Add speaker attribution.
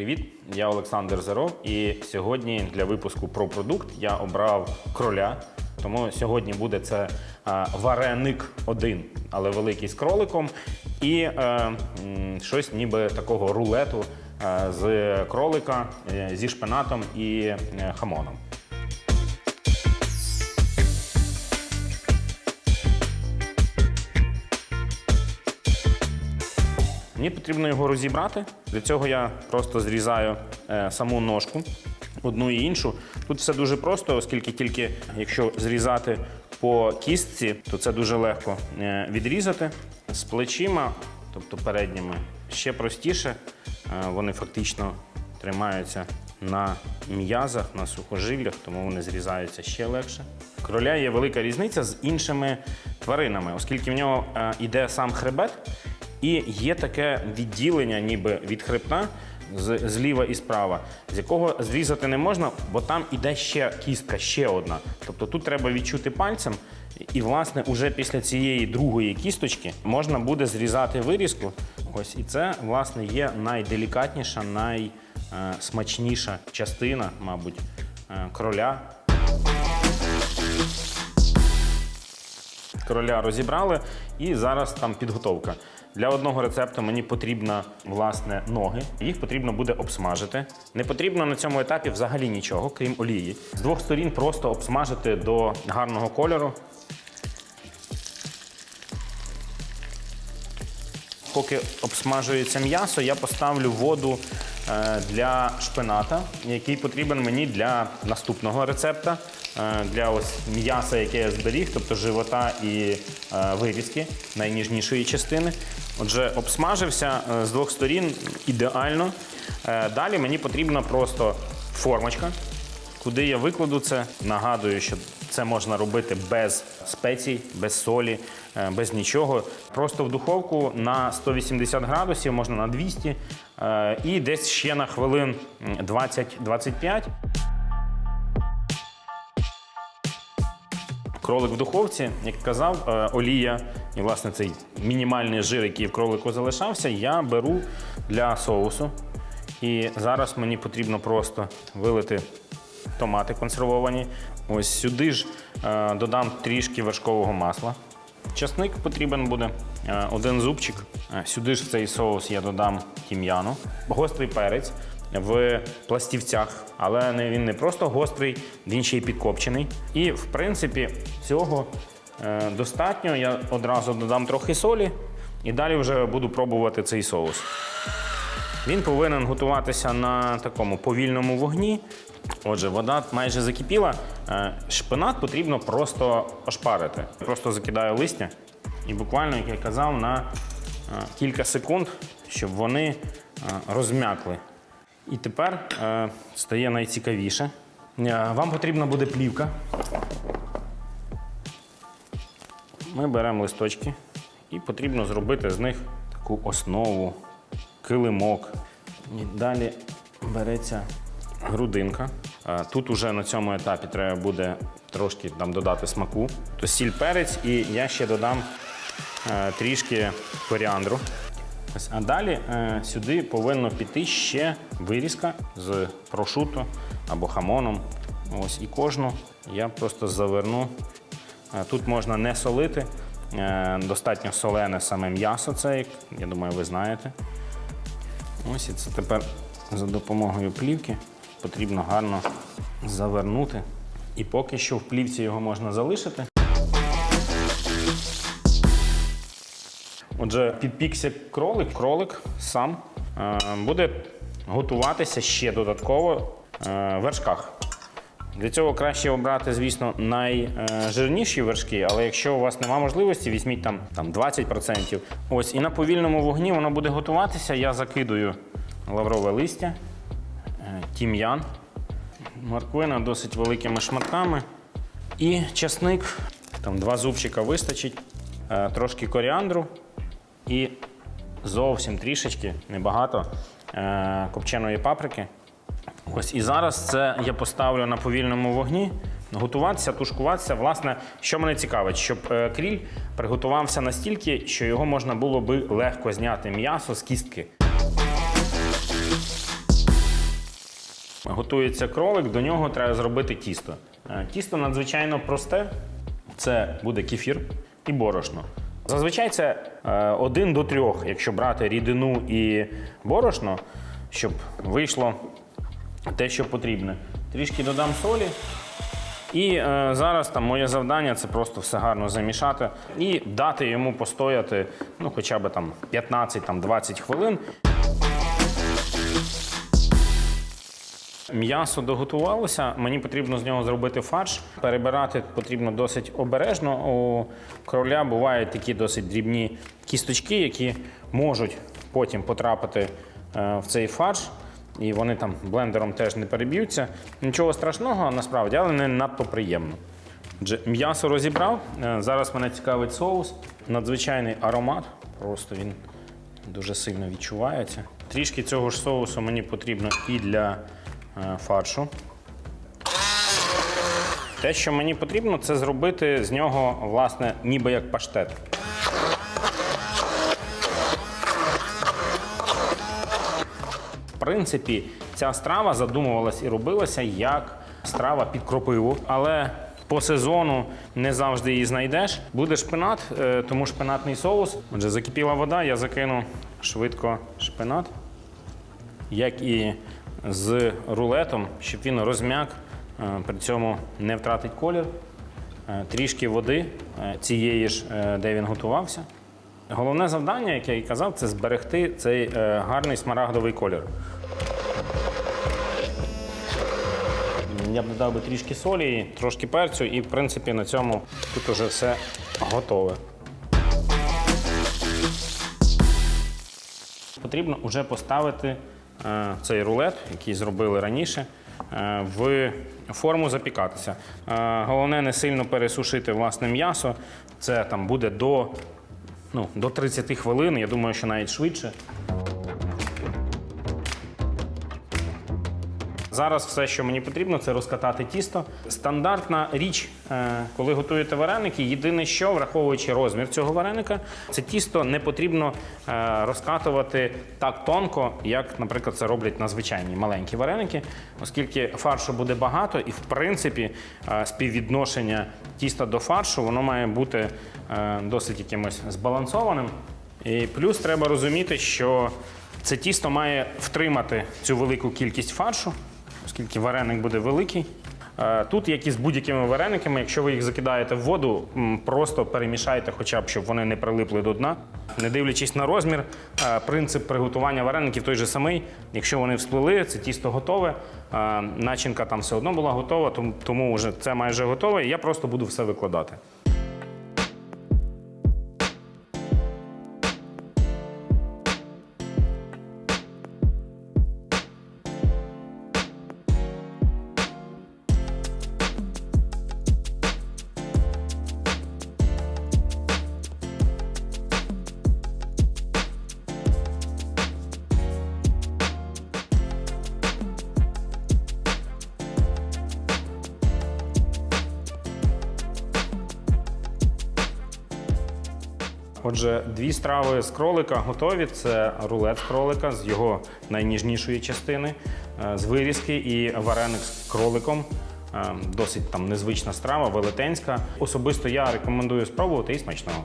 Speaker 1: Привіт, я Олександр Заров, і сьогодні для випуску про продукт я обрав кроля. Тому сьогодні буде це е, вареник один, але великий з кроликом, і е, щось ніби такого рулету е, з кролика е, зі шпинатом і е, хамоном. Мені потрібно його розібрати. Для цього я просто зрізаю е, саму ножку, одну і іншу. Тут все дуже просто, оскільки тільки якщо зрізати по кістці, то це дуже легко е, відрізати. З плечима, тобто передніми, ще простіше. Е, вони фактично тримаються на м'язах, на сухожиллях, тому вони зрізаються ще легше. Кроля є велика різниця з іншими тваринами, оскільки в нього йде сам хребет, і є таке відділення, ніби від хребта зліва і справа, з якого зрізати не можна, бо там іде ще кістка, ще одна. Тобто тут треба відчути пальцем, і, власне, уже після цієї другої кісточки можна буде зрізати вирізку. Ось і це, власне, є найделікатніша, найсмачніша частина, мабуть, е, кроля. Кроля розібрали, і зараз там підготовка. Для одного рецепту мені потрібно власне ноги. Їх потрібно буде обсмажити. Не потрібно на цьому етапі взагалі нічого, крім олії. З двох сторін просто обсмажити до гарного кольору. Поки обсмажується м'ясо, я поставлю воду е, для шпината, який потрібен мені для наступного рецепта, для ось м'яса, яке я зберіг, тобто живота і е, вирізки найніжнішої частини. Отже, обсмажився е, з двох сторін ідеально. Е, Далі мені потрібна просто формочка, Куди я викладу це? Нагадую, що це можна робити без спецій, без солі, е, без нічого. Просто в духовку на 180 градусів, можна на 200 е, і десь ще на хвилин 20-25. Кролик в духовці, як казав, е, олія і власне цей мінімальний жир, який в кролику залишався, я беру для соусу. І зараз мені потрібно просто вилити томати консервовані. Ось сюди ж е, додам трішки вершкового масла. Часник потрібен буде е, один зубчик. Сюди ж в цей соус я додам тім'яну, гострий перець в пластівцях, але він не просто гострий, він ще й підкопчений. І в принципі цього е, достатньо. Я одразу додам трохи солі і далі вже буду пробувати цей соус. Він повинен готуватися на такому повільному вогні. Отже, вода майже закипіла. Е, Шпинат потрібно просто ошпарити. Просто закидаю листя і буквально, як я казав, на е, кілька секунд, щоб вони розм'якли. І тепер е, стає найцікавіше. Е, Вам потрібна буде плівка. Ми беремо листочки і потрібно зробити з них таку основу, килимок. І далі береться грудинка. А Тут уже на цьому етапі треба буде трошки там додати смаку. То сіль перець, і я ще додам е, трішки коріандру. Ось, А далі е, сюди повинно піти ще вирізка з прошуто або хамоном. Ось і кожну я просто заверну. Е, Тут можна не солити, е, достатньо солене саме м'ясо, це, як я думаю, ви знаєте. Ось і це тепер за допомогою плівки потрібно гарно завернути. І поки що в плівці його можна залишити. Отже, підпікся кролик, кролик сам е, буде готуватися ще додатково е, в вершках. Для цього краще обрати, звісно, найжирніші вершки, але якщо у вас немає можливості, візьміть там, там 20%. Ось, і на повільному вогні воно буде готуватися. Я закидую лаврове листя, е, тім'ян, морквина досить великими шматками. І часник, там два зубчика вистачить, е, трошки коріандру і зовсім трішечки, небагато е, копченої паприки. Ось і зараз це я поставлю на повільному вогні. Готуватися, тушкуватися. Власне, що мене цікавить, щоб е, кріль приготувався настільки, що його можна було би легко зняти м'ясо з кістки. готується кролик, до нього треба зробити тісто. Е, Тісто надзвичайно просте. Це буде кефір і борошно. Зазвичай це е, один до трьох, якщо брати рідину і борошно, щоб вийшло те, що потрібне. Трішки додам солі. І е, зараз там моє завдання це просто все гарно замішати і дати йому постояти ну, хоча б там 15-20 хвилин. М'ясо доготувалося, мені потрібно з нього зробити фарш. Перебирати потрібно досить обережно. У кроля бувають такі досить дрібні кісточки, які можуть потім потрапити е, в цей фарш. І вони там блендером теж не переб'ються. Нічого страшного насправді, але не надто приємно. Отже, м'ясо розібрав. Е, Зараз мене цікавить соус. Надзвичайний аромат. Просто він дуже сильно відчувається. Трішки цього ж соусу мені потрібно і для фаршу. Те, що мені потрібно, це зробити з нього, власне, ніби як паштет. В принципі, ця страва задумувалась і робилася як страва під кропиву, але по сезону не завжди її знайдеш. Буде шпинат, е, тому шпинатний соус. Отже, закипіла вода, я закину швидко шпинат, як і з рулетом, щоб він розм'як, е, при цьому не втратить колір. Е, Трішки води е, цієї ж, де він готувався. Головне завдання, як я і казав, це зберегти цей гарний смарагдовий колір. Я б додав би трішки солі, трошки перцю, і в принципі на цьому тут уже все готове. Потрібно вже поставити цей рулет, який зробили раніше, е, в форму запікатися. Е, головне не сильно пересушити власне м'ясо. Це там буде до, ну, до 30 хвилин, я думаю, що навіть швидше. Зараз все, що мені потрібно, це розкатати тісто. Стандартна річ, е, коли готуєте вареники, єдине, що враховуючи розмір цього вареника, це тісто не потрібно е, розкатувати так тонко, як, наприклад, це роблять на звичайні маленькі вареники, оскільки фаршу буде багато, і в принципі е, співвідношення тіста до фаршу воно має бути досить якимось збалансованим. І плюс треба розуміти, що це тісто має втримати цю велику кількість фаршу, оскільки вареник буде великий. Е, Тут, як і з будь-якими варениками, якщо ви їх закидаєте в воду, просто перемішайте, хоча б щоб вони не прилипли до дна. Не дивлячись на розмір, е, принцип приготування вареників той же самий. Якщо вони всплили, це тісто готове, е, начинка там все одно була готова, тому- вже це майже готове. і Я просто буду все викладати. Отже, дві страви з кролика готові. Це рулет кролика з його найніжнішої частини, е, з вирізки і вареник з кроликом. Е, Досить там незвична страва, велетенська. Особисто я рекомендую спробувати і смачного.